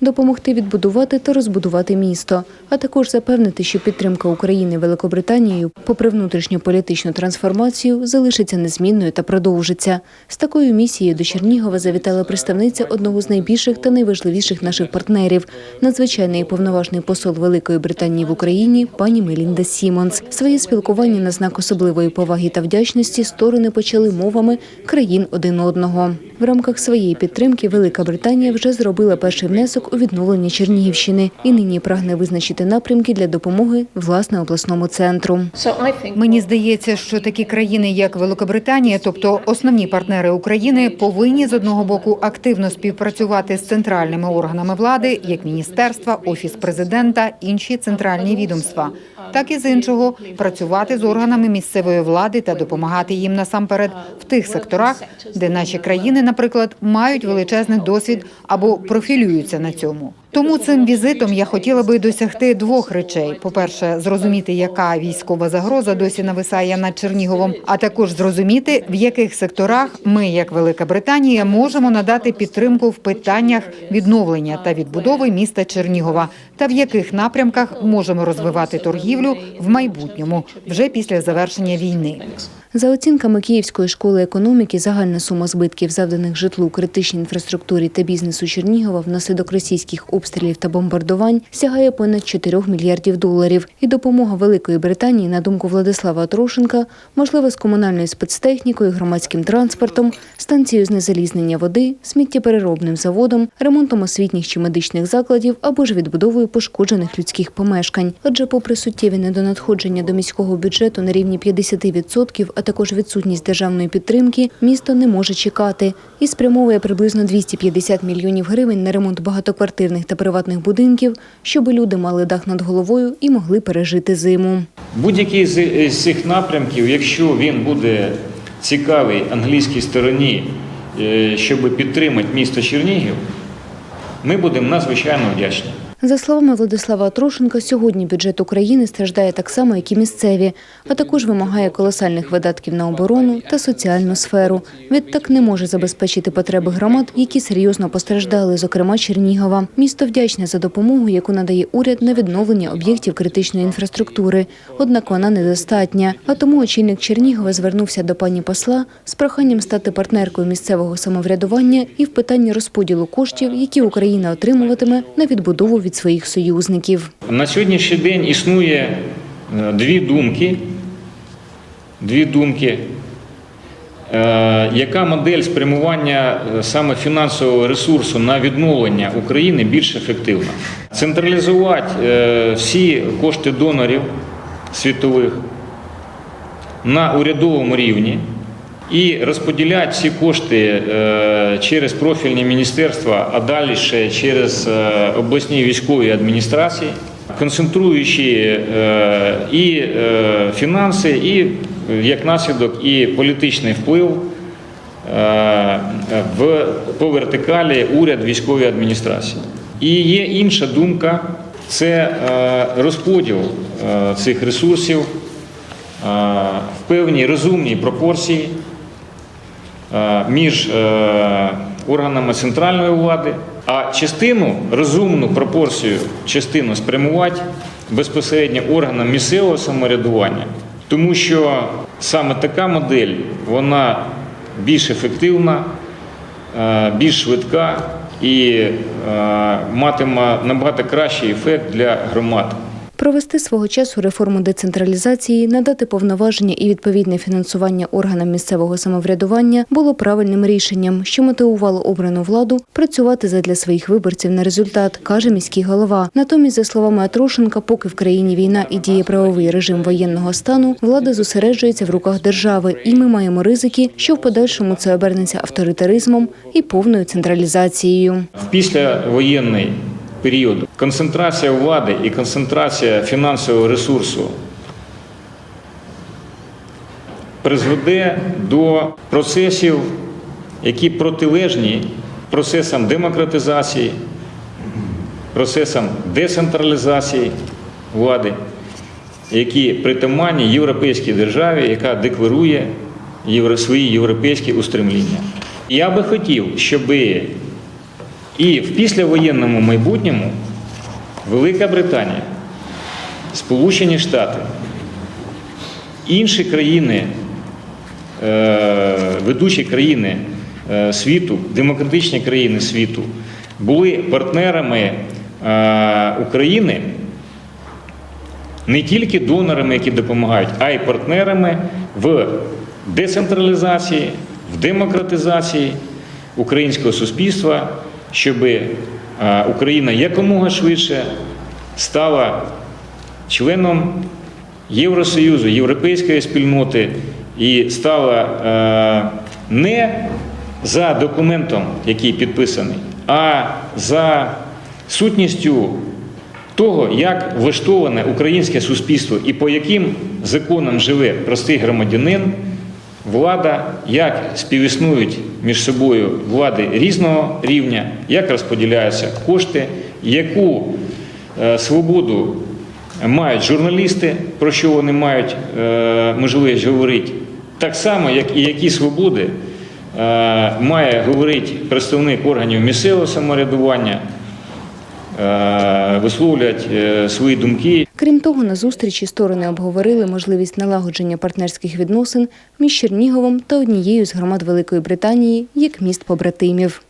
допомогти відбудувати та розбудувати місто, а також запевнити, що підтримка України Великобританією, попри внутрішньополітичну трансформацію, залишиться незмінною та продовжиться. З такою місією до Чернігова завітала представниця одного з найбільших та найважливіших наших партнерів, надзвичайний повноважний посол Великої Британії в Україні пані Мелінда Сімонс. Своє спілкування на знак особливої поваги та вдячності сторони почали мовами країн один одного. В рамках своєї підтримки Велика Британія вже зробила перший внесок у відновлення Чернігівщини і нині прагне визначити напрямки для допомоги власне обласному центру. Мені здається, що такі країни, як Великобританія, тобто основні партнери України, повинні з одного боку активно співпрацювати з центральними органами влади, як міністерства, офіс президента, інші центральні відомства, так і з іншого працювати з органами місцевої влади та допомагати їм насамперед в тих секторах, де наші країни, наприклад, мають величезний досвід або профілюються на цьому. Тому цим візитом я хотіла би досягти двох речей: по-перше, зрозуміти, яка військова загроза досі нависає над Черніговом, а також зрозуміти, в яких секторах ми, як Велика Британія, можемо надати підтримку в питаннях відновлення та відбудови міста Чернігова, та в яких напрямках можемо розвивати торгівлю в майбутньому, вже після завершення війни. За оцінками Київської школи економіки, загальна сума збитків, завданих житлу, критичній інфраструктурі та бізнесу Чернігова внаслідок російських обстрілів та бомбардувань сягає понад 4 мільярдів доларів. І допомога Великої Британії, на думку Владислава Трошенка, можлива з комунальною спецтехнікою, громадським транспортом, станцією знезалізнення води, сміттєпереробним заводом, ремонтом освітніх чи медичних закладів або ж відбудовою пошкоджених людських помешкань. Отже, попри суттєві недонадходження до міського бюджету на рівні 50%, а також відсутність державної підтримки, місто не може чекати і спрямовує приблизно 250 мільйонів гривень на ремонт багатоквартирних та приватних будинків, щоб люди мали дах над головою і могли пережити зиму. Будь-який з цих напрямків, якщо він буде цікавий англійській стороні, е, щоб підтримати місто Чернігів, ми будемо надзвичайно вдячні. За словами Владислава Трошенка, сьогодні бюджет України страждає так само, як і місцеві, а також вимагає колосальних видатків на оборону та соціальну сферу. Відтак не може забезпечити потреби громад, які серйозно постраждали, зокрема Чернігова. Місто вдячне за допомогу, яку надає уряд на відновлення об'єктів критичної інфраструктури. Однак вона недостатня. А тому очільник Чернігова звернувся до пані посла з проханням стати партнеркою місцевого самоврядування і в питанні розподілу коштів, які Україна отримуватиме на відбудову від своїх союзників. На сьогоднішній день існує е, дві думки. Дві думки. Е, Яка модель спрямування е, саме фінансового ресурсу на відновлення України більш ефективна? Централізувати всі кошти донорів світових на урядовому рівні і розподіляти всі кошти е, через профільні міністерства, а далі ще через е, обласні військові адміністрації, концентруючи е, і фінанси, і як наслідок, і політичний вплив в, по вертикалі уряд військової адміністрації. І є інша думка це розподіл цих ресурсів в певній розумній пропорції між е, органами центральної влади, а частину розумну пропорцію частину спрямувати безпосередньо органам місцевого самоврядування, тому що саме така модель вона більш ефективна, е, більш швидка і е, матиме набагато кращий ефект для громад. Провести свого часу реформу децентралізації, надати повноваження і відповідне фінансування органам місцевого самоврядування було правильним рішенням, що мотивувало обрану владу працювати задля своїх виборців на результат, каже міський голова. Натомість, за словами Атрошенка, поки в країні війна і діє правовий режим воєнного стану, влада зосереджується в руках держави, і ми маємо ризики, що в подальшому це обернеться авторитаризмом і повною централізацією. В післявоєнний період концентрація влади і концентрація фінансового ресурсу призведе до процесів, які протилежні процесам демократизації, процесам децентралізації влади, які притаманні європейській державі, яка декларує свої європейські устремління. Я би хотів, щоби І в післявоєнному майбутньому Велика Британія, Сполучені Штати, інші країни, е, ведучі країни е, світу, демократичні країни світу, були партнерами е, України не тільки донорами, які допомагають, а й партнерами в децентралізації, в демократизації українського суспільства, щоб Україна якомога швидше стала членом Євросоюзу, європейської спільноти і стала е, не за документом, який підписаний, а за сутністю того, як влаштоване українське суспільство і по яким законам живе простий громадянин, влада, як співіснують між собою влади різного рівня, як розподіляються кошти, яку е, свободу мають журналісти, про що вони мають е, можливість говорити, так само, як і які свободи е, має говорити представник органів місцевого самоврядування, е, висловлювати е, свої думки. Крім того, на зустрічі сторони обговорили можливість налагодження партнерських відносин між Черніговом та однією з громад Великої Британії як міст побратимів.